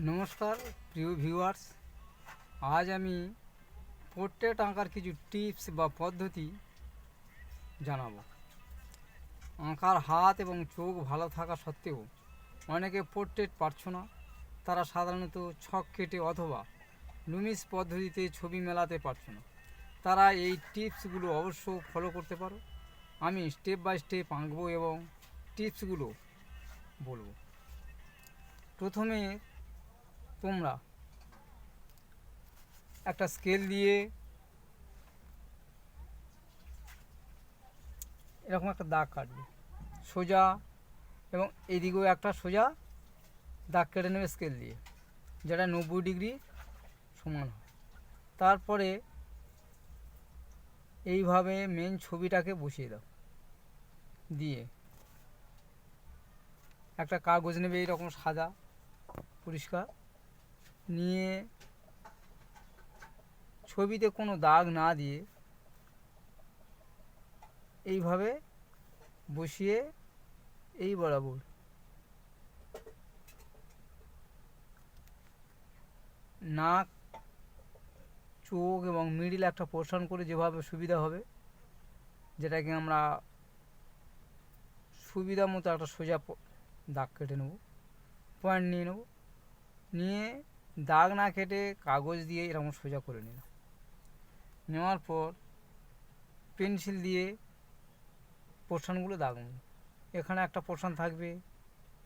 নমস্কার, প্রিয় ভিউয়ার্স আজ আমি পোর্ট্রেট আঁকার কিছু টিপস বা পদ্ধতি জানাব। আঁকার হাত এবং চোখ ভালো থাকা সত্ত্বেও অনেকে পোর্ট্রেট পারছ না। তারা সাধারণত ছক কেটে অথবা লুমিস পদ্ধতিতে ছবি মেলাতে পারছ না। তারা এই টিপসগুলো অবশ্য ফলো করতে পারো। আমি স্টেপ বাই স্টেপ আঁকবো এবং টিপসগুলো বলব। প্রথমে তোমরা একটা স্কেল দিয়ে এরকম একটা দাগ কাটবে। সোজা এবং এদিকেও একটা সোজা দাগ কেটে নেবে স্কেল দিয়ে, যেটা নব্বই ডিগ্রি সমান হয়। তারপরে এইভাবে মেন ছবিটাকে বসিয়ে দাও। দিয়ে একটা কাগজ নেবে এইরকম সাদা, পরিষ্কার। নিয়ে ছবিতে কোনো দাগ না দিয়ে এইভাবে বসিয়ে এই বরাবর নাক, চোখ এবং মিডিল একটা পোর্শন করে যেভাবে সুবিধা হবে, যেটাকে আমরা সুবিধা মতো একটা সোজা দাগ কেটে নেব। পয়েন্ট নিয়ে নেব। নিয়ে দাগ না কেটে কাগজ দিয়ে এরকম সোজা করে নিলাম নেওয়ার পর পেন্সিল দিয়ে পোর্শনগুলো দাগ নেব এখানে একটা পোর্শন থাকবে,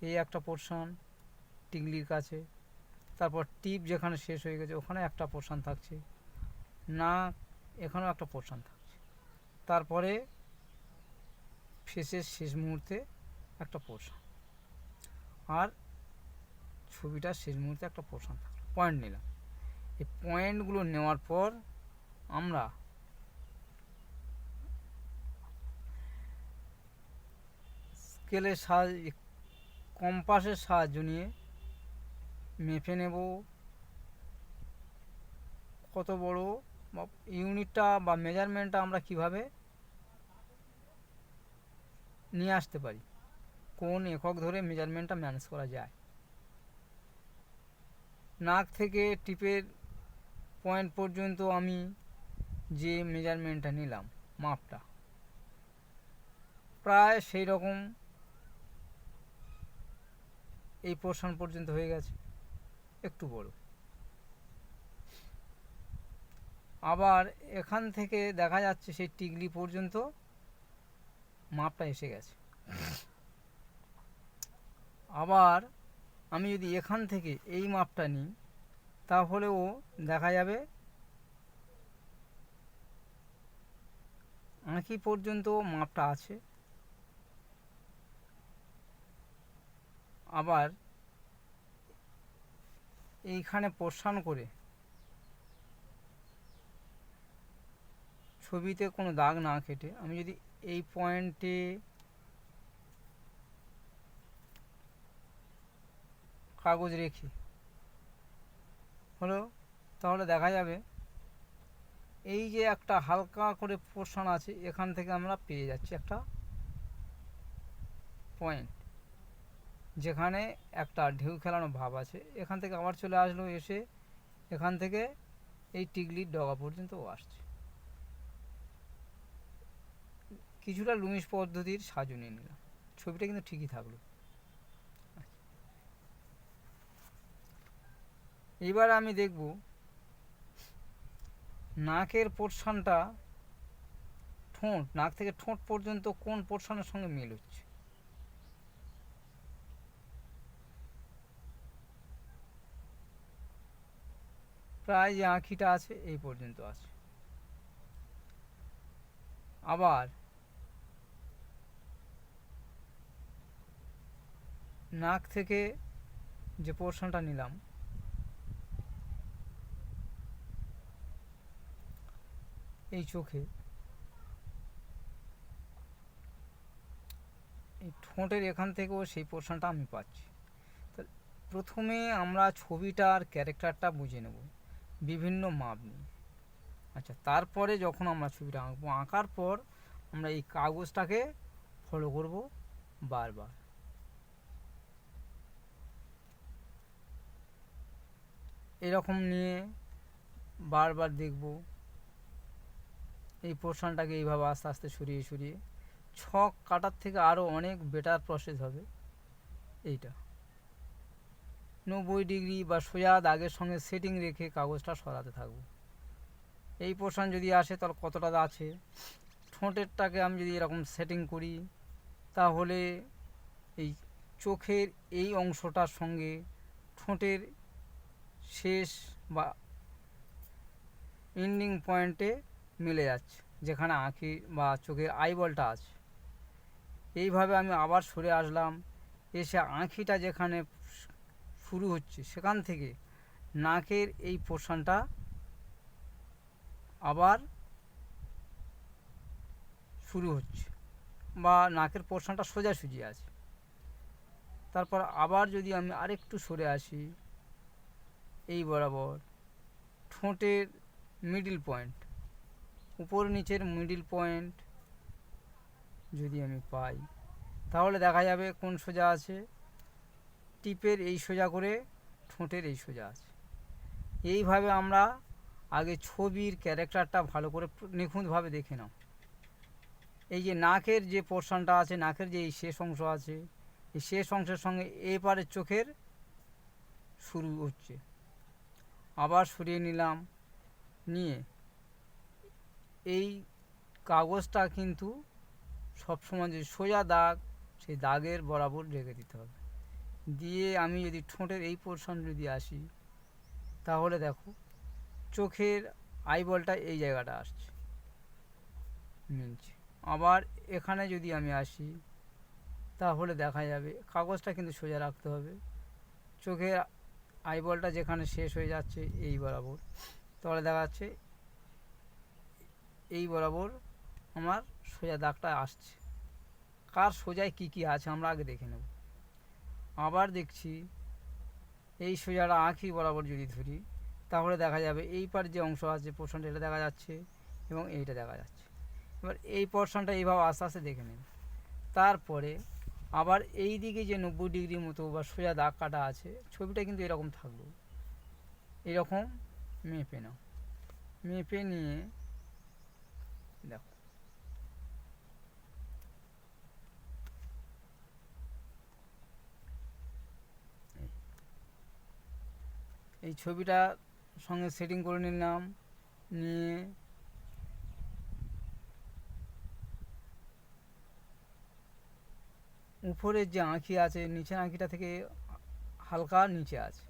এই একটা পোর্শন টিকলির কাছে। তারপর টিপ যেখানে শেষ হয়ে গেছে, ওখানে একটা পোর্শন থাকছে। না, এখানেও একটা পোর্শন থাকছে। তারপরে ফেসের শেষ মুহূর্তে একটা পোর্শন। আর ছবিটার শেষ মুহূর্তে একটা পোর্শন থাকল পয়েন্ট নিলাম। এই পয়েন্টগুলো নেওয়ার পর আমরা স্কেলের সাহায্যে কম্পাসের সাহায্য নিয়ে মেপে নেব। কত বড় বা ইউনিটটা বা মেজারমেন্টটা আমরা কীভাবে নিয়ে আসতে পারি? কোন একক ধরে মেজারমেন্টটা ম্যানেজ করা যায়? নাক থেকে টিপের পয়েন্ট পর্যন্ত আমি যে মেজারমেন্টটা নিলাম, মাপটা, প্রায় সেই রকম এই পোর্শন পর্যন্ত হয়ে গেছে, একটু বড়। আবার এখান থেকে দেখা যাচ্ছে সেই টিকলি পর্যন্ত মাপটা এসে গেছে। আবার আমি যদি এখান থেকে এই মাপটা নিই তাহলেও দেখা যাবে আঁকি পর্যন্ত মাপটা আছে। আবার এইখানে পোর্শন করে ছবিতে কোনো দাগ না কেটে আমি যদি এই পয়েন্টে কাগজ রেখে। হলো? তাহলে দেখা যাবে, এই যে একটা হালকা করে পোর্শন আছে, এখান থেকে আমরা পেয়ে যাচ্ছি একটা পয়েন্ট যেখানে একটা ঢেউ খেলানো ভাব আছে। এখান থেকে আবার চলে আসলো, এসে এখান থেকে এই টিকলির ডগা পর্যন্ত আসছে। কিছুটা লুমিস পদ্ধতির সাহায্য নিয়ে নিলাম। ছবিটা কিন্তু ঠিকই থাকল। এবার আমি দেখব নাকের পোর্শনটা ঠোঁট, নাক থেকে ঠোঁট পর্যন্ত কোন পোর্শনের সঙ্গে মিল হচ্ছে? প্রায় যে আঁখিটা আছে, এই পর্যন্ত আছে। আবার নাক থেকে যে পোর্শনটা নিলাম এই চোখে। এই ঠোঁটের এখান থেকেও সেই পোর্শনটা আমি পাচ্ছি। প্রথমে আমরা ছবিটার ক্যারেক্টারটা বুঝে নেব, বিভিন্ন মাপ নিয়ে। আচ্ছা তারপরে যখন আমরা ছবিটা আঁকবো, আঁকার পর আমরা এই কাগজটাকে ফলো করব বারবার। এরকম নিয়ে বারবার দেখব। এই পোর্শনটাকে এইভাবে আস্তে আস্তে সরিয়ে সরিয়ে ছক কাটার থেকে আরও অনেক বেটার প্রসেস হবে। এইটা। নব্বই ডিগ্রি বা সোজা দাগের সঙ্গে সেটিং রেখে কাগজটা সরাতে থাকব। এই পোর্শন যদি আসে তাহলে কতটা আছে? ঠোঁটেরটাকে আমি যদি এরকম সেটিং করি, তাহলে এই চোখের এই অংশটার সঙ্গে ঠোঁটের শেষ বা এন্ডিং পয়েন্টে মিলে যাচ্ছে, যেখানে আঁখি বা চোখের আইবলটা আছে। এইভাবে আমি আবার সরে আসলাম, এসে আঁখিটা যেখানে শুরু হচ্ছে, সেখান থেকে নাকের এই পোর্শনটা আবার শুরু হচ্ছে, বা নাকের পোর্শনটা সোজাসুজি আছে। তারপর আবার যদি আমি আরেকটু সরে আসি, এই বরাবর ঠোঁটের মিডিল পয়েন্ট উপর নিচের মিডিল পয়েন্ট যদি আমি পাই, তাহলে দেখা যাবে কোন সোজা আছে? টিপের এই সোজা করে ঠোঁটের এই সোজা আছে। এইভাবে আমরা আগে ছবির ক্যারেক্টারটা ভালো করে নিখুঁতভাবে দেখে নাও। এই যে নাকের যে পোর্শনটা আছে, নাকের যে এই শেষ অংশ আছে, এই শেষ অংশের সঙ্গে এপারে চোখের শুরু হচ্ছে। আবার সরিয়ে নিলাম, নিয়ে এই কাগজটা কিন্তু সবসময় যে সোজা দাগ, সেই দাগের বরাবর রেখে দিতে হবে। দিয়ে আমি যদি ঠোঁটের এই পোর্শন যদি আসি, তাহলে দেখো, চোখের আইবলটা এই জায়গাটা আসছে। মিলছে আবার এখানে যদি আমি আসি, তাহলে দেখা যাবে কাগজটা কিন্তু সোজা রাখতে হবে। চোখের আইবলটা যেখানে শেষ হয়ে যাচ্ছে, এই বরাবর। তাহলে দেখা যাচ্ছে এই বরাবর আমার সোজা দাগটা আসছে। কার সোজায় কি কি আছে আমরা আগে দেখে নেব। আবার দেখছি এই সোজাটা আঁকি বরাবর যদি ধরি, তাহলে দেখা যাবে এই পার যে অংশ আছে পোর্শনটা এটা দেখা যাচ্ছে এবং এইটা দেখা যাচ্ছে। এবার এই পোর্শনটা এইভাবে আস্তে আস্তে দেখে নেন। তারপরে আবার এই দিকে যে নব্বই ডিগ্রি মতো বা সোজা দাগ কাটা আছে, ছবিটা কিন্তু এরকম থাকল। এরকম মেপে নাও। মেপে নিয়ে দেখো এই। ছবিটা সঙ্গে সেটিং করে নিলাম, নিয়ে উপরের যে আঁখি আছে, নিচের আঁখিটা থেকে হালকা নিচে আছে,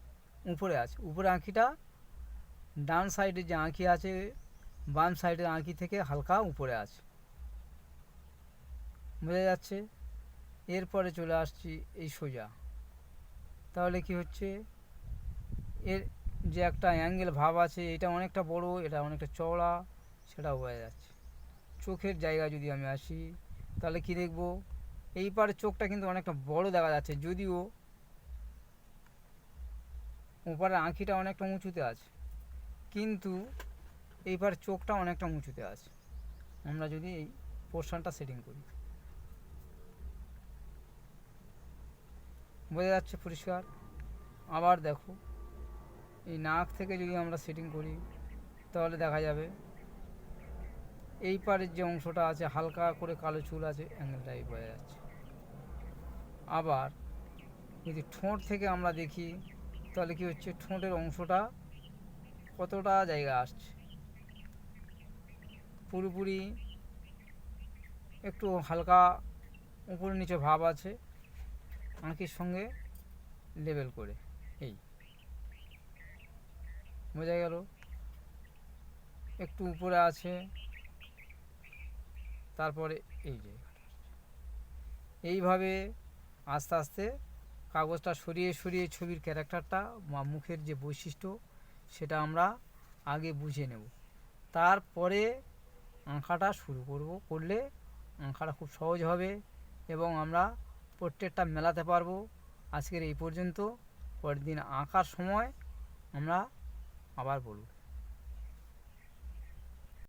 উপরে আছে উপরে আঁখিটা ডান সাইডে যে আঁখি আছে বাম সাইডের আঁকি থেকে হালকা উপরে আছে। বোঝা যাচ্ছে? এরপরে চলে আসছি এই সোজা। তাহলে কি হচ্ছে? এর যে একটা অ্যাঙ্গেল ভাব আছে, এটা অনেকটা বড়, এটা অনেকটা চওড়া, সেটাও বোঝা যাচ্ছে। চোখের জায়গা যদি আমি আসি, তাহলে কি দেখব? এই পারে চোখটা কিন্তু অনেকটা বড় দেখা যাচ্ছে, যদিও ওপারে আঁখিটা অনেকটা উঁচুতে আছে। কিন্তু এইবার চোখটা অনেকটা উঁচুতে আছে। আমরা যদি এই পোর্শনটা সেটিং করি। বোঝা যাচ্ছে পরিষ্কার? আবার দেখো, এই নাক থেকে যদি আমরা সেটিং করি, তাহলে দেখা যাবে এই পারের যে অংশটা আছে, হালকা করে কালো চুল আছে অ্যাঙ্গেলটাই বোঝা যাচ্ছে। আবার যদি ঠোঁট থেকে আমরা দেখি, তাহলে কি হচ্ছে? ঠোঁটের অংশটা কতটা জায়গা আসছে? পুরোপুরি একটু হালকা উপরে নিচে ভাব আছে, আঁকির সঙ্গে লেবেল করে, এই। বোঝা গেল? একটু উপরে আছে, তারপরে এই জায়গাটা এইভাবে আস্তে আস্তে কাগজটা সরিয়ে সরিয়ে ছবির ক্যারেক্টারটা বা মুখের যে বৈশিষ্ট্য, সেটা আমরা আগে বুঝে নেব। তারপরে আঁকাটা শুরু করব, করলে আঁকাটা খুব সহজ হবে এবং আমরা প্রত্যেকটা মেলাতে পারব। আজকের এই পর্যন্ত, পরের দিন আঁকার সময় আমরা আবার বলব।